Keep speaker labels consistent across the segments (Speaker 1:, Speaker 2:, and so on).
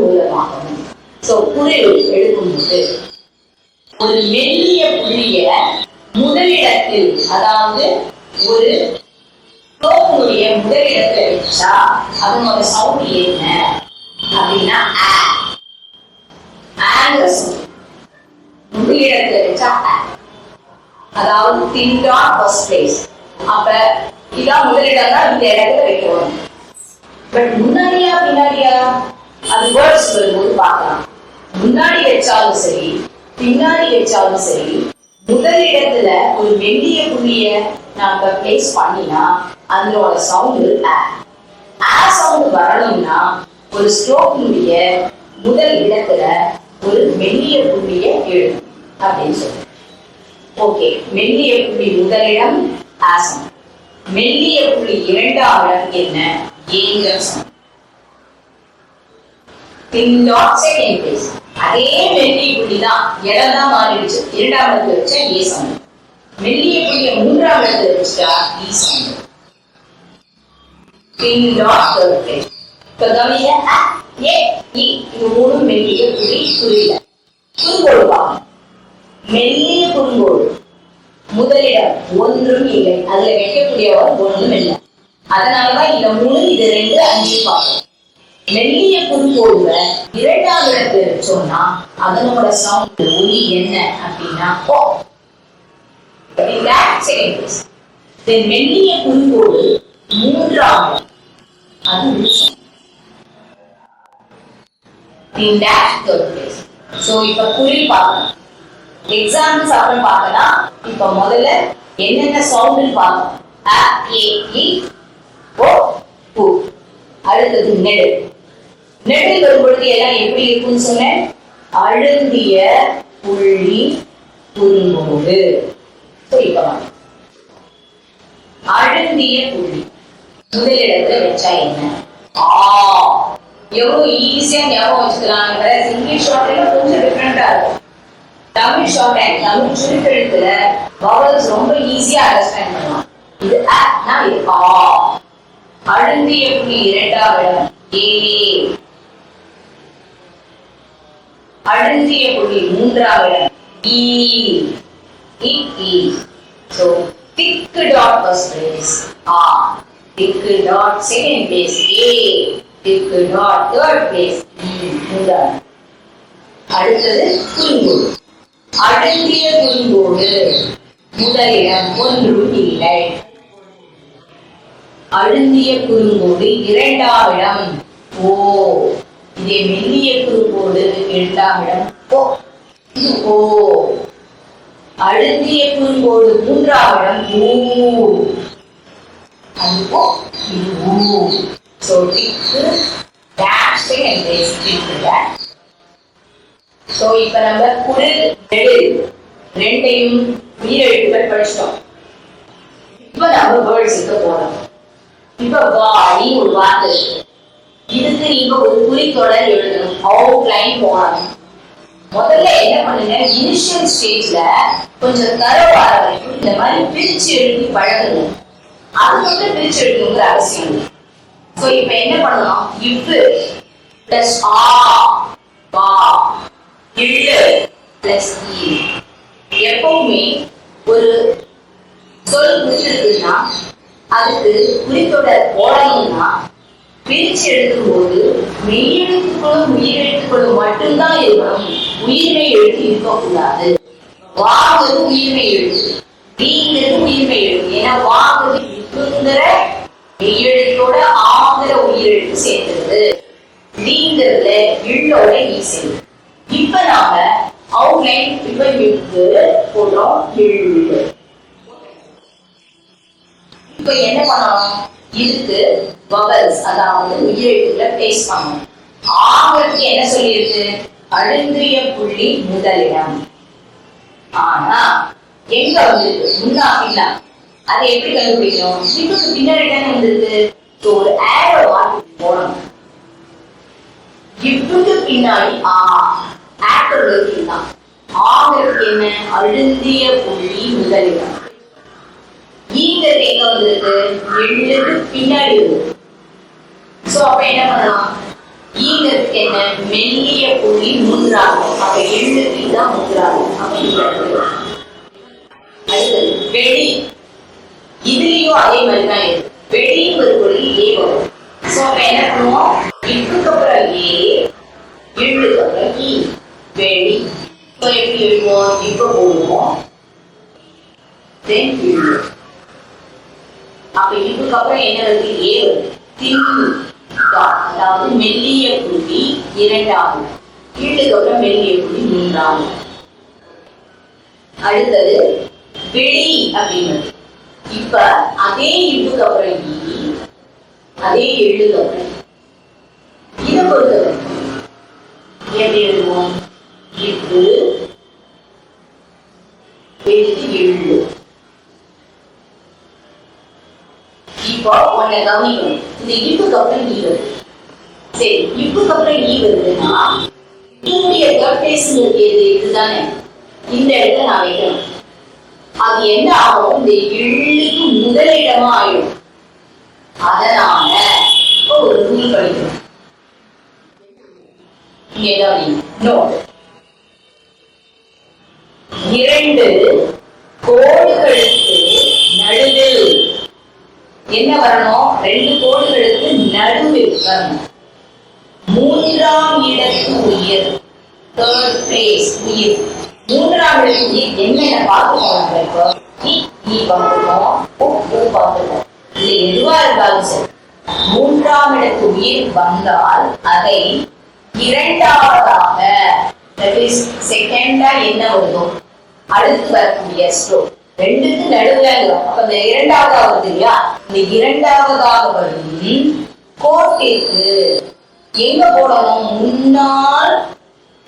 Speaker 1: மூலமாகவும். சோ குரில் எழுதும்போது ஒரு மெல்லிய புள்ளிய முதலிடத்தில் அதாவது ஒரு தோப்புடைய முதலிடத்துல வச்சா அதனோட சவுண்ட் என்ன? அப்படின்னா முதலிடத்துல வச்சா அதாவது திண்டா ஃபர்ஸ்ட் பிளேஸ் அப்ப இதான் முதலிடம் தான் இந்த இடத்துல வைக்கணும் பட் முன்னாடியா பின்னாடியா? அது வேர்ட்ஸ் வரும்போது பார்க்கலாம். முன்னாடி வச்சாலும் சரி பின்னாடி வச்சாலும் சரி முதல் இடத்துல ஒரு மெல்லிய புள்ளிய நாம பிளேஸ் பண்ணினா அதனோட சவுண்டு ஆ. ஆ சவுண்ட் வரணும்னா ஒரு ஸ்ட்ரோக்கினுடைய முதல் இடத்துல ஒரு மெல்லிய புள்ளிய எழுதும் அப்படின்னு சொல்லி ஓகே மெல்லிய புள்ளி முதலிடம் ஆசம் மெல்லிய புள்ளி இரண்டாம் இடம் என்ன? ஏங்கசம் பின்னாட் செகண்ட் பிளேஸ் அதே மெல்லிய புள்ளி தான் இடம் தான் மாறிடுச்சு. இரண்டாம் இடத்துல வச்சா ஏசம் மெல்லிய புள்ளிய மூன்றாம் இடத்துல வச்சா ஈசம் பின்னாட் தேர்ட் பிளேஸ் இப்ப கவனிங்க. ஏ இ இது மூணு மெல்லிய புள்ளி புரியல. குறுங்கோடு பார்க்கணும் மெல்லிய குறுங்கோடு முதலிடம் ஒன்றும் இல்லை. அதுல வைக்கக்கூடியவர் ஒன்றும் இல்லை அதனாலதான் இந்த மூணு இது ரெண்டு அஞ்சு பார்க்கணும் மெல்லிய குறுங்கோடுல இரண்டாவது இடத்துல சொன்னா அதனோட சவுண்ட் ஒலி என்ன அப்படின்னா ஓ மெல்லிய குறுங்கோடு மூன்றாம் அது In that third place. So இப்ப குறி பார்க்கணும். எக்ஸாம்பிள்ஸ் அப்புறம் பார்க்கலாம் இப்ப முதல்ல என்னென்ன சவுண்ட் பார்க்கணும். அ ஏ இ ஓ அடுத்தது நெடு நெடில் வரும் பொழுது எல்லாம் எப்படி இருக்கும்னு சொன்னேன் அழுந்திய புள்ளி புல்மோடு அழுந்திய புள்ளி. முதலிடத்துல வச்சா என்ன? ஆ. எவ்வளவு ஈஸியா ஞாபகம் வச்சுக்கலாங்கிற இங்கிலீஷ் ஷார்ட்ல கொஞ்சம் டிஃப்ரெண்டா இருக்கும். தமிழ் ஷார்ட் அண்ட் தமிழ் சுருக்கெழுத்துல வவல்ஸ் ரொம்ப ஈஸியா அண்டர்ஸ்டாண்ட் பண்ணலாம். இது அ இது ஆ. அழுந்திய புள்ளி இரண்டாவது? ஏ. அடங்கிய குழி மூன்றாவது இ e, E e, e. so thick dot first place. Ah thick dot second place. A thick dot third place. E மூன்றாம் அடுத்தது குறுங்கோடு. அடங்கிய குறுங்கோடு. முதலிடம் ஒன்றும் இல்லை. அழுந்திய குறுங்கோடு இரண்டாவிடம். ஓ இதே மெல்லிய குறுக்கோடு இரண்டாம் இடம் ஓ இது ஓ அழுத்திய குறுக்கோடு மூன்றாம் இடம் ஊ. அது ஓ இது ஊ. so டிக்கு சோ இப்ப நம்ம குரில் நெடு. ரெண்டையும் உயிரெழுத்துக்கள் படிச்சிட்டோம். இப்ப நம்ம வேர்ட்ஸுக்கு போறோம் இப்ப வாடி ஒரு வார்த்தை இருக்கு. இதுக்கு நீங்க ஒரு குறித்தொடர் எழுதணும். அவுட்லைன் போடணும் முதல்ல என்ன பண்ணுங்க? இனிஷியல் ஸ்டேஜ்ல கொஞ்சம் தரவார வரைக்கும் இந்த மாதிரி பிரிச்சு எழுதி பழகுங்க அது மட்டும் பிரிச்சு எழுதணுங்கிற அவசியம் இல்லை. சோ இப்ப என்ன பண்ணலாம்? இவ்வு பிளஸ் ஆ வா இல்லு பிளஸ் ஈ எப்பவுமே ஒரு சொல் முடிச்சிருக்குன்னா அதுக்கு குறித்தொடர் போடணும்னா பிரிச்சு எழுதும்போது மெய்யெழுத்துக்களும் உயிரெழுத்துக்களும் மட்டும்தான் இருக்கணும் உயிர்மை எழுத்து இருக்கக்கூடாது. வாங்கிறது உயிர்மை எழுத்து நீங்கிறது உயிர்மை எழுத்து ஏன்னா வாங்கிறது இருக்குங்கிற மெய்யெழுத்தோட ஆங்கிற உயிரெழுத்து சேர்ந்தது. நீங்கிறதுல இள்ளோட நீ சேர்ந்து இப்ப நாம அவுட்லைன் இப்ப இருக்கு போடுறோம் எழுது இப்ப என்ன பண்ணணும் இதுக்கு வவல்ஸ் அதாவது உயிரெழுத்துல பேசுவாங்க பண்ணணும் என்ன சொல்லியிருக்கு? அழுந்திய புள்ளி முதலிடம். ஆனா எங்க வந்திருக்கு? முன்னா பின்னா அது எப்படி கண்டுபிடிக்கணும்? இதுக்கு பின்னாடி தானே வந்திருக்கு. ஒரு ஆரோ மாற்றி போகணும். இப்புக்கு பின்னாடி ஆ ஆக்டர் இருக்குன்னா ஆகிறதுக்கு என்ன? அழுந்திய புள்ளி முதலிடம். ஈங்கிறது தேங்க வந்திருக்கு எள்ளுக்கு பின்னாடி வருது சோ அப்ப என்ன பண்ணலாம்? ஈங்கிறதுக்கு என்ன? மெல்லிய புள்ளி மூன்றாகும். அப்ப எள்ளுக்கு தான் மூன்றாகும். அப்படின்னு அடுத்தது வெளி இதுலயும் அதே மாதிரி தான் இருக்கு. வெளியும் ஒரு பொருள் ஏ வரும். சோ அப்ப என்ன பண்ணுவோம்? இப்புக்கு அப்புறம் ஏ எள்ளுக்கு அப்புறம் இ வெளி ஸோ எப்படி எழுதுவோம்? இப்போ போடுவோம். தென் எழுதுவோம். அப்ப இதுக்கு அப்புறம் என்ன வருது? ஏ வருது. தின்னு அதாவது மெல்லிய புள்ளி இரண்டாவது. கீழுக்கு அப்புறம் மெல்லிய புள்ளி மூன்றாவது. அடுத்தது வெளி அப்படிங்கிறது இப்ப அதே இழுக்கு அப்புறம் அதே எள்ளுக்கு அப்புறம் இதை பொறுத்தவரைக்கும் எப்படி எழுதுவோம்? இப்பு எழுத்து எழுது இந்த இப்புக்கு அப்புறம் ஈ வருது சரி இப்புக்கு அப்புறம் ஈ வருதுன்னா இதனுடைய தேர்ட் எது இதுதானே இந்த இடத்துல நான் வைக்கணும் அது என்ன ஆகும் இந்த எள்ளுக்கு முதலிடமா ஆயிடும் அதனால ஒரு படிக்கணும் இரண்டு கோடுகளுக்கு நடுவில் என்ன வரணும்? ரெண்டு கோடுகளுக்கு நடுவில் வரணும் மூன்றாம் இடத்து உயிர் தேர்ட் பிளேஸ் உயிர். மூன்றாம் இடத்து உயிர் என்னென்ன பார்த்து போனாங்க இப்போ. இ ஈ பார்த்துருக்கோம் உ பார்த்துருக்கோம் இது எதுவா இருந்தாலும் சரி. மூன்றாம் இடத்து உயிர் வந்தால் அதை இரண்டாவதாக செகண்டா என்ன வருதோ? அடுத்து வரக்கூடிய ஸ்ட்ரோக் ரெண்டுக்கு நடுவுல அப்ப இந்த இரண்டாவது ஆகுது இல்லையா இந்த இரண்டாவதாக வரும் கோட்டிற்கு எங்க போடணும்? முன்னால்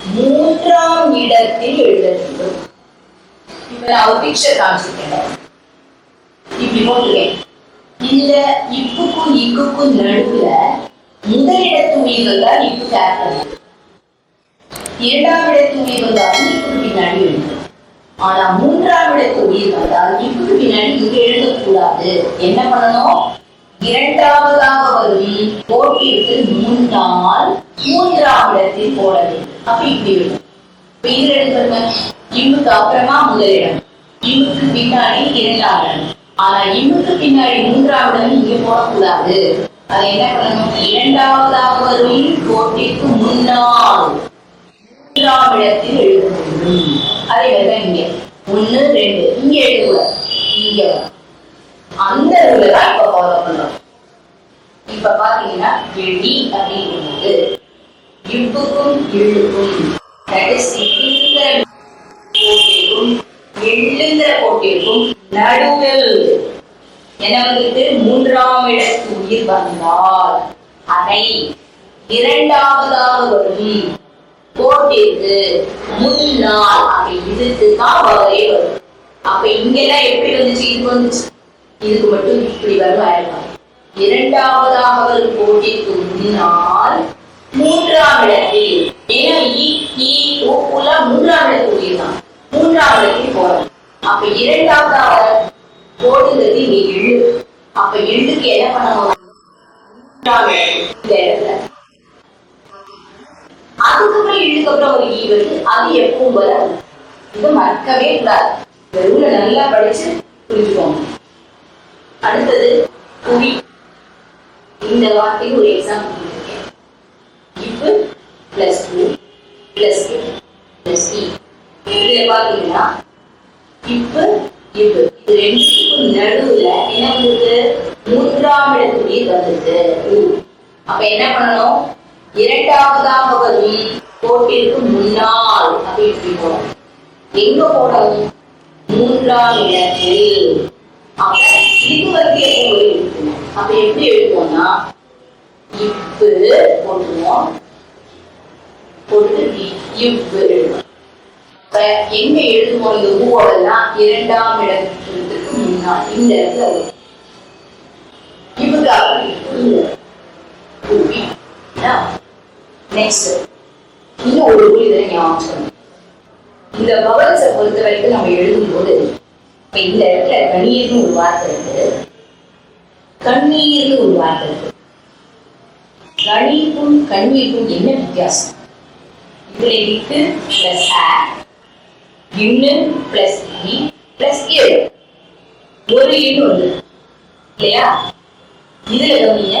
Speaker 1: மூன்றாம் இடத்தில் எழுத வேண்டும் இப்ப நான் ஒரு பிக்சர் காமிச்சிருக்கேன். இப்படி போட்டிருக்கேன். இந்த இப்புக்கும் இக்குக்கும் நடுவுல முதலிடத்து உயிர்கள் தான் இப்பு கேர் பண்ணுது இரண்டாம் இடத்து உயிர்கள் தான் இப்புக்கு பின்னாடி எழுதும் ஆனா மூன்றாம் இடத்து உயிர் வந்தால் இப்புக்கு பின்னாடி இங்க எழுதக்கூடாது. என்ன பண்ணணும்? இரண்டாவதாக வரும் போட்டிற்கு முன்னால் மூன்றாம் இடத்தில் போட வேண்டும். அப்ப இப்படி இருக்கும் இதுல எடுத்துருங்க இம்முக்கு அப்புறமா முதலிடம் இம்முக்கு பின்னாடி இரண்டாம் இடம். ஆனா இம்முக்கு பின்னாடி மூன்றாம் இடம் இங்க போடக்கூடாது. அது என்ன பண்ணணும்? இரண்டாவதாக வரும் கோட்டிற்கு முன்னால் மூன்றாம் இடத்தில் எழுத வேண்டும் அதே மாதிரிதான் இங்க. ஒண்ணு ரெண்டு. இங்க எழுதக்கூடாது இங்க. அந்த ரூல தான் இப்ப ஃபாலோ பண்றோம். இப்ப பாத்தீங்கன்னா எடி அப்படிங்கிறது இப்புக்கும் இழுக்கும் கோட்டிற்கும் எள்ளுங்கிற கோட்டிற்கும் நடுவில் என்ன வந்துட்டு மூன்றாம் இடத்து உயிர் வந்தால் அதை இரண்டாவதாக வரும். கோட்டிற்கு முன்னால் அப்படி இதுக்கு தான் வரவே வரும். அப்ப இங்கெல்லாம் எப்படி வந்துச்சு? இது வந்துச்சு. இதுக்கு மட்டும் இப்படி வரும் ஆயிருக்கும் இரண்டாவதாக வரும் போட்டிக்கு முன்னால் மூன்றாம் இடத்தில் ஏன்னா மூன்றாம் இடத்துக்கு உயிர்தான் மூன்றாம் இடத்துக்கு போறோம் அப்ப இரண்டாவதாக கோடுங்கிறது இங்க எள்ளு அப்ப எள்ளுக்கு என்ன பண்ணணும்? மூன்றாம் இடம் இழுக்கு அப்புறம் ஒரு ஈ வருது. அது எப்பவும் வராது இது மறக்கவே கூடாது. இந்த ரூலை நல்லா படிச்சு புரிஞ்சுக்கோங்க. அடுத்தது புவி. இந்த வார்த்தைக்கு ஒரு எக்ஸாம்பிள் கொடுத்துருக்கேன். இப்பு plus two plus two plus E e. இதுல பாத்தீங்கன்னா இப்பு இப்பு இது ரெண்டுக்கும் நடுவுல என்ன வந்துருக்கு? மூன்றாம் இடத்துடைய வந்திருக்கு. அப்ப என்ன பண்ணணும்? இரண்டாவதாக வரும். கோட்டிற்கு முன்னால் அப்படி இப்படி எங்க போடணும் மூன்றாம் இடத்தில். அப்ப இது அப்ப எப்படி எழுதுவோம்னா இப்பு போட்டுவோம் போட்டு இப்பு எழுதுவோம். எங்க எழுதுவோம்? இந்த ஊவோடலாம் இரண்டாம் இடத்துக்கு முன்னால். இந்த இடத்துல வரும் அப்படி நெக்ஸ்ட் இன்னும் ஒரு ஊழி இதை ஞாபகம் இந்த வவல்ஸை பொறுத்த வரைக்கும் நம்ம எழுதும்போது இந்த இடத்துல கண்ணீர்னு ஒரு வார்த்தை இருக்கு. கண்ணீர்னு ஒரு வார்த்தை இருக்கு. கணீருக்கும் கண்ணீருக்கும் என்ன வித்தியாசம்? இதுல இருக்கு பிளஸ் ஆ இன்னு பிளஸ் இ பிளஸ் ஏ ஒரு இன்னு ஒன்று இல்லையா? இதுல கவனிங்க.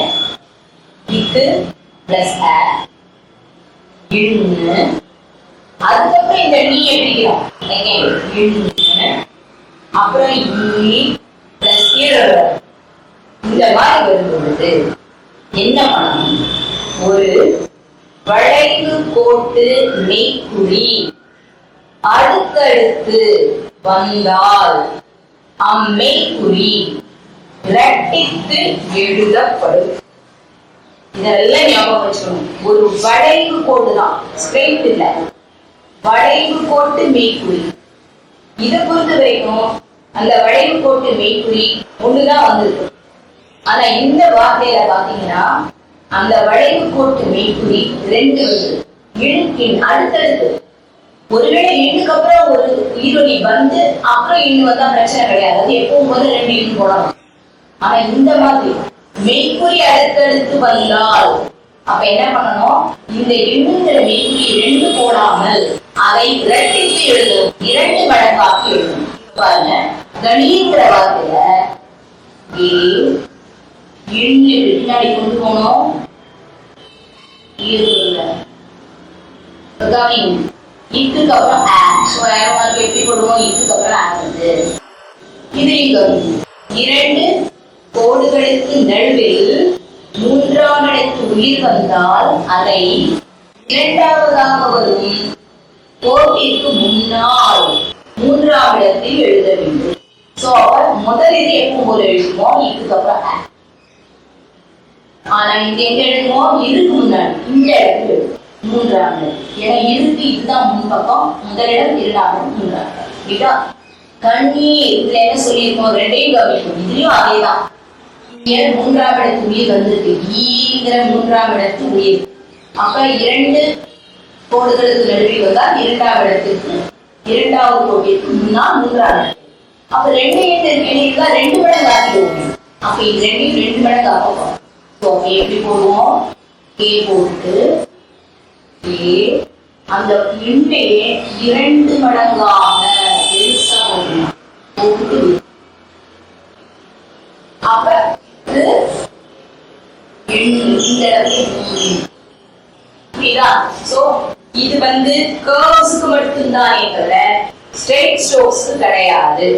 Speaker 1: இக்கு பிளஸ் ஆ இன்னு அதுக்கப்புறம் இந்த நீ எப்படிக்கிறோம் Again, அப்புறம் இ பிளஸ் இந்த மாதிரி வரும் என்ன பண்ணணும்? ஒரு வளைவு கோட்டு மெய்க்குறி அடுத்தடுத்து வந்தால் அம்மெய்க்குறி இரட்டித்து எழுதப்படும். இதெல்லாம் ஞாபகம் வச்சுக்கணும். ஒரு வளைவு கோடு தான் ஸ்ட்ரெயிட் இல்ல. வளைவு கோட்டு மெய்க்குறி. இதை பொறுத்த வரைக்கும் அந்த வளைவு கோட்டு மெய்க்குறி ஒண்ணுதான் வந்திருக்கு. ஆனா இந்த வார்த்தையில பாத்தீங்கன்னா அந்த வளைவு கோட்டு மெய்க்குறி ரெண்டு வருது. இழுக்கின் அடுத்தடுத்து. ஒருவேளை இன்னுக்கு அப்புறம் ஒரு ஈரொலி வந்து அப்புறம் இன்னும் வந்தா பிரச்சனை கிடையாது. அது எப்பவும் போது ரெண்டு இன்னு போடலாம். ஆனா இந்த மாதிரி மெய்க்குறி அடுத்தடுத்து வந்தால். அப்ப என்ன பண்ணணும்? இந்த எண்ணுங்கிற மெய்க்குறி ரெண்டு போடாமல் அதை இரட்டித்து எழுதும் இரண்டு மடங்காக்கி எழுதும் பாருங்க. கணீங்கிற வார்த்தையில எண்ணு பின்னாடி கொண்டு போனோம் ஈருல அப்புறம் எப்படி போடுவோம்? இக்குக்கு அப்புறம் ஆ வந்து இதையும் இரண்டு கோடுகளுக்கு நடுவில் மூன்றாம் உயிர் வந்தால் அதை இரண்டாவதாக வரும் கோட்டிற்கு முன்னால் மூன்றாம் இடத்தில் எழுத வேண்டும். சோ முதல் இது எப்போ ஒரு எழுதுவோம் இதுக்கப்புறம் ஆனா இது எங்க எழுதுவோம்? இதுக்கு முன்னாடி இந்த இடத்துல மூன்றாம் இடம் ஏன்னா இருக்கு இதுதான் முன்பக்கம். முதலிடம் இரண்டாம் மூன்றாம் இடம் இதுதான் கண்ணீர். இதுல என்ன சொல்லியிருக்கோம்? ரெண்டையும் கவனிக்கும் இதுலயும் அதேதான். மூன்றாம் இடத்து உயிர் வந்திருக்கு ஈங்கிற மூன்றாம் இடத்து உயிர் அப்ப இரண்டு கோடுகளுக்கு நடுவில் வந்தால் இரண்டாம் இடத்திற்கு இரண்டாவது கோட்டிற்கு முன்னால் மூன்றாம் இடம் அப்ப ரெண்டு எட்டு இருக்கா ரெண்டு மடங்கு ஆக்கிடுவோம் அப்ப இது ரெண்டையும் ரெண்டு மடங்கு ஆக்குவோம் ஸோ எப்படி போடுவோம்? கே போட்டு கே அந்த எண்ணே இரண்டு மடங்காக பெருசா போடணும். போட்டு அப்ப இது எண்ணு இந்த இடத்துல மூணு. புரியுதா சோ இது வந்து கர்வ்ஸ்க்கு மட்டும்தானே தவிர ஸ்ட்ரெயிட் ஸ்ட்ரோக்ஸ்க்கு கிடையாது.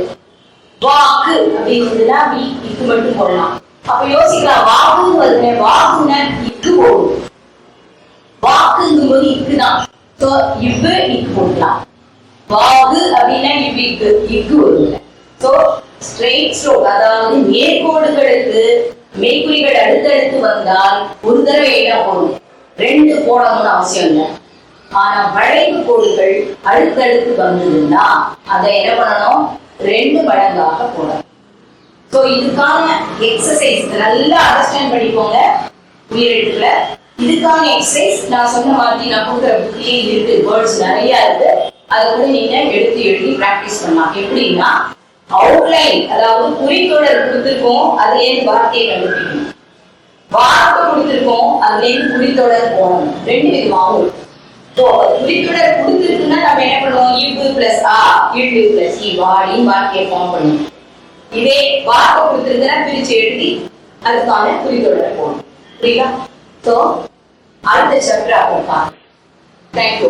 Speaker 1: வாக்கு அப்படிங்கிறதுனா வி இக்கு மட்டும் போடலாம். அப்ப யோசிக்கலாம் வாக்குன்னு வருது வாக்குன்னா இக்கு போடும் வாக்குங்கும் போது இக்குதான் சோ இவ்வு இக்கு போடலாம். வாகு அப்படின்னா இவ்வு இக்கு இக்கு வருங்க சோ ஸ்ட்ரெயிட் ஸ்ட்ரோக் அதாவது நேர்கோடுகளுக்கு மெய்க்குறிகள் அடுத்தடுத்து வந்தால் ஒரு தடவை என்ன போடும்? ரெண்டு போடணும்னு அவசியம் இல்லை. ஆனா வளைவு கோடுகள் அடுத்தடுத்து வந்ததுன்னா அதை என்ன பண்ணணும்? ரெண்டு மடங்காக போடணும். ஸோ இதுக்கான எக்ஸசைஸ் நல்லா அண்டர்ஸ்டாண்ட் பண்ணிக்கோங்க. உயிரெழுத்துல. இதுக்கான எக்ஸசைஸ் நான் சொன்ன மாதிரி நான் கொடுக்குற புக்லயே இருக்கு. வேர்ட்ஸ் நிறைய இருக்கு. அதை கூட நீங்க எடுத்து எழுதி பிராக்டிஸ் பண்ணலாம். எப்படின்னா அவுட்லைன் அதாவது குறித்தொடர் கொடுத்திருக்கோம் அதுல இருந்து வார்த்தையை கண்டுபிடிக்கணும்? வார்த்தை கொடுத்திருக்கோம் அதுல இருந்து குறித்தொடர் போகணும் ரெண்டு விதமாகவும் இருக்கும். ஸோ குறித்தொடர் கொடுத்திருக்குன்னா நம்ம என்ன பண்ணுவோம்? இவ்வு பிளஸ் ஆ இவ்வு பிளஸ் இ வாடின்னு வார்த்தையை ஃபார்ம் பண்ணுவோம். இதே வார்த்தை கொடுத்துருக்குன்னா பிரிச்சு எழுதி அதுக்கான குறித்தொடர் போகணும் புரியுதா? ஸோ அடுத்த சாப்டர் அப்போ பாருங்க தேங்க்யூ